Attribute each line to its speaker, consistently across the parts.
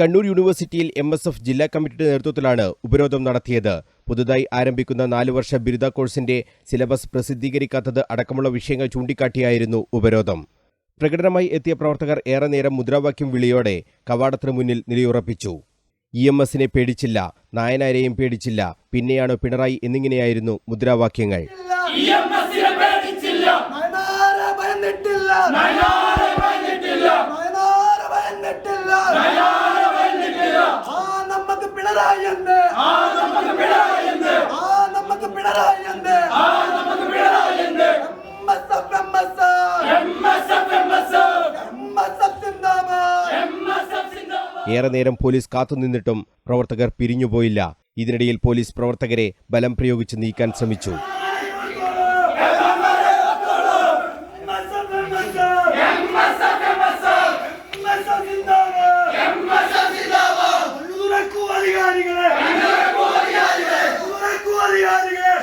Speaker 1: കണ്ണൂർ യൂണിവേഴ്സിറ്റിയിൽ M S F ജില്ലാ കമ്മിറ്റിയുടെ നേതൃത്വത്തിലാണ് ഉപരോധം നടത്തിയത്. പുതുതായി ആരംഭിക്കുന്ന നാലു വർഷ ബിരുദ കോഴ്സിന്റെ സിലബസ് പ്രസിദ്ധീകരിക്കാത്തത് അടക്കമുള്ള വിഷയങ്ങൾ ചൂണ്ടിക്കാട്ടിയായിരുന്നു ഉപരോധം. പ്രകടനമായി എത്തിയ പ്രവർത്തകർ ഏറെ നേരം മുദ്രാവാക്യം വിളിയോടെ കവാടത്തിന് മുന്നിൽ നിലയുറപ്പിച്ചു. ഇ എം എസിനെ പേടിച്ചില്ല നായനാരെയും പേടിച്ചില്ല പിന്നെയാണ് പിണറായി എന്നിങ്ങനെയായിരുന്നു മുദ്രാവാക്യങ്ങൾ.
Speaker 2: പിണറായി എന്ത്
Speaker 3: ആ നമുക്ക് പിണറായി എന്ത്
Speaker 2: ആ നമുക്ക് പിണറായി എന്ത്
Speaker 3: ആ നമുക്ക് പിണറായി എന്ത്
Speaker 2: MSF MSF
Speaker 3: MSF MSF
Speaker 2: MSF സിന്ദാബാദ്
Speaker 3: എംഎസ്എഫ് സിന്ദാബാദ്
Speaker 1: ഏറെ നേരം പോലീസ് കാത്തുനിന്നിട്ടും പ്രവർത്തകർ പിരിഞ്ഞുപോയില്ല. ഇതിനിടയിൽ പോലീസ് പ്രവർത്തകരെ ബലം പ്രയോഗിച്ച് നീക്കാൻ ശ്രമിച്ചു
Speaker 2: MSF MSF
Speaker 3: MSF MSF
Speaker 2: MSF സിന്ദാബാദ്
Speaker 3: എംഎസ്എഫ് സിന്ദാബാദ്
Speaker 2: തുറക്കൂ അധികാരികളെ തുറക്കൂ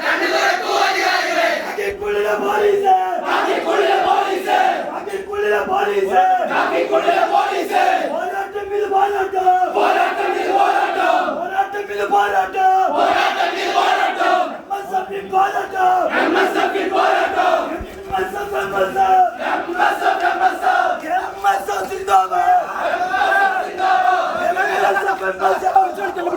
Speaker 2: അധികാരികളെ അകിക്കുള്ളിലെ പോലീസ്
Speaker 3: കാക്കിക്കുള്ളിലെ പോലീസ്
Speaker 2: അകിക്കുള്ളിലെ പോലീസ്
Speaker 3: കാക്കിക്കുള്ളിലെ പോലീസ്
Speaker 2: പോരാട്ടം ഇത് പോരാട്ടം
Speaker 3: പോരാട്ടം ഇത് പോരാട്ടം
Speaker 2: പോരാട്ടം ഇത് പോരാട്ടം
Speaker 3: പോരാട്ടം ഇത് പോരാട്ടം
Speaker 2: എംഎസ്എഫ് പോരാട്ടം
Speaker 3: എംഎസ്എഫ് പോരാട്ടം
Speaker 2: MSF MSF
Speaker 3: MSF MSF
Speaker 2: MSF സിന്ദാബാദ് എംഎസ്എഫ് എംഎസ്എഫ് എംഎസ്എഫ്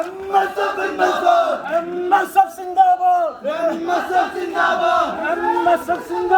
Speaker 2: സിന്ദാബാദ് എംഎസ്എഫ് എംഎസ്എഫ് എംഎസ്എഫ് സിന്ദാബാദ് എംഎസ്എഫ് സിന്ദാബാദ് എംഎസ്എഫ് സിന്ദാബാദ്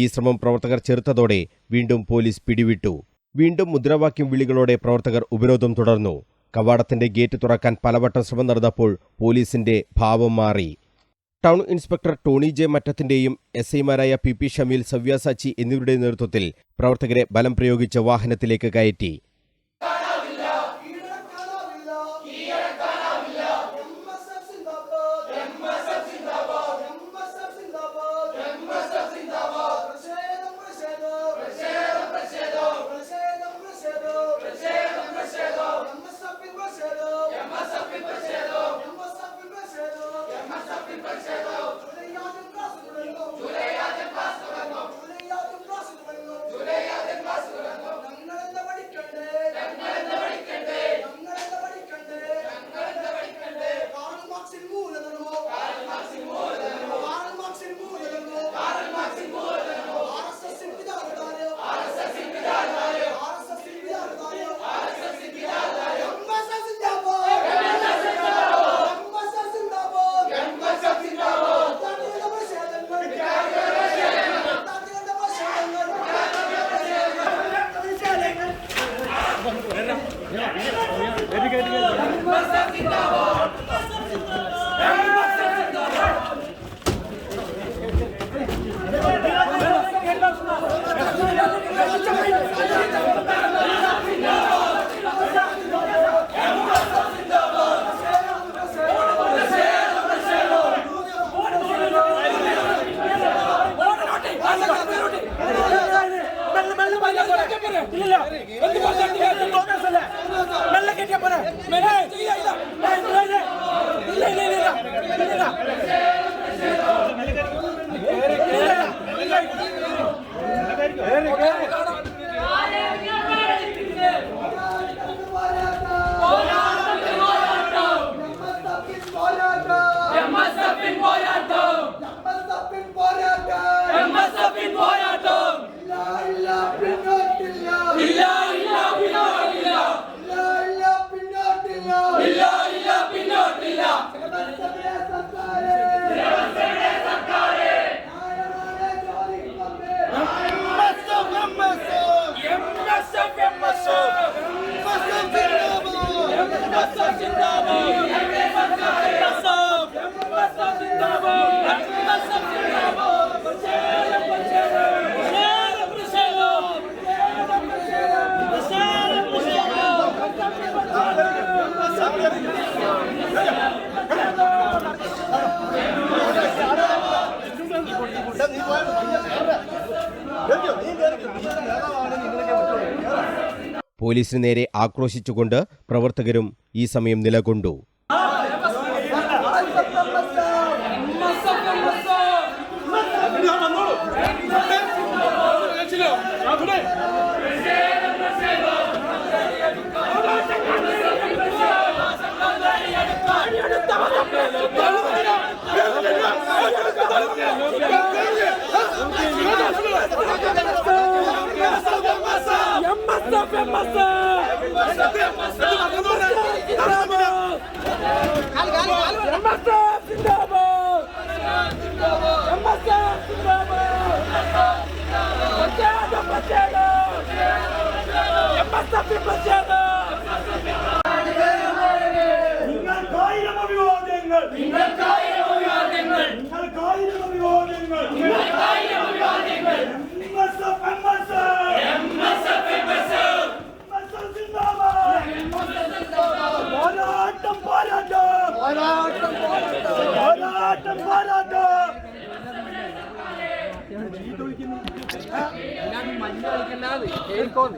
Speaker 1: ഈ ശ്രമം പ്രവർത്തകർ ചെറുത്തതോടെ വീണ്ടും പോലീസ് പിടിവിട്ടു. വീണ്ടും മുദ്രാവാക്യം വിളികളോടെ പ്രവർത്തകർ ഉപരോധം തുടർന്നു. കവാടത്തിന്റെ ഗേറ്റ് തുറക്കാൻ പലവട്ടം ശ്രമം നടന്നപ്പോൾ പോലീസിന്റെ ഭാവം മാറി. ടൗൺ ഇൻസ്പെക്ടർ ടോണി ജെ മറ്റത്തിന്റെയും എസ് ഐമാരായ പി പി ഷമീൽ സവ്യാസാച്ചി എന്നിവരുടെ നേതൃത്വത്തിൽ പ്രവർത്തകരെ ബലം പ്രയോഗിച്ച് വാഹനത്തിലേക്ക് കയറ്റി.
Speaker 3: এদিকে
Speaker 1: പോലീസിന് നേരെ ആക്രോശിച്ചുകൊണ്ട് പ്രവർത്തകരും ഈ സമയം നിലകൊണ്ടു.
Speaker 3: MSF, MSF! MSF സിന്ദാബാദ്! MSF സിന്ദാബാദ്! പ്രതിഷേധം, പ്രതിഷേധം! MSF പ്രതിഷേധം! നിങ്ങൾക്കായിരം അഭിവാദ്യങ്ങൾ
Speaker 2: നിങ്ങൾക്കായിരം അഭിവാദ്യങ്ങൾ വീണ്ടും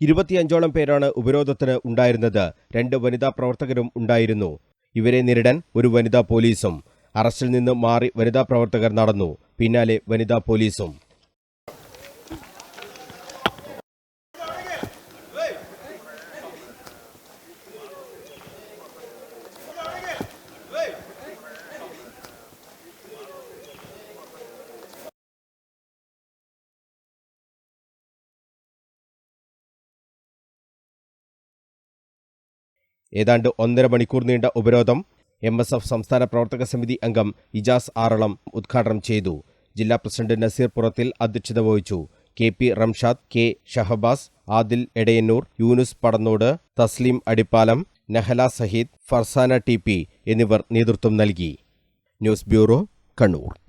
Speaker 1: ഇരുപത്തിയഞ്ചോളം പേരാണ് ഉപരോധത്തിന് ഉണ്ടായിരുന്നത്. രണ്ട് വനിതാ പ്രവർത്തകരും ഉണ്ടായിരുന്നു. ഇവരെ നേരിടാൻ ഒരു വനിതാ പോലീസും അറസ്റ്റിൽ നിന്ന് മാറി വനിതാ പ്രവർത്തകർ നടന്നു. പിന്നാലെ വനിതാ പോലീസും. ഏതാണ്ട് ഒന്നര മണിക്കൂർ നീണ്ട ഉപരോധം എം എസ് എഫ് സംസ്ഥാന പ്രവർത്തക സമിതി അംഗം ഇജാസ് ആറളം ഉദ്ഘാടനം ചെയ്തു. ജില്ലാ പ്രസിഡന്റ് നസീർ പുറത്തിൽ അധ്യക്ഷത വഹിച്ചു. K P Ramshad K Shahabaz Adil Edayannur Yunus Padannot Thasleem Adippalam Nahala Saheed Farzana T എന്നിവർ നേതൃത്വം നൽകി. News bureau Kannur.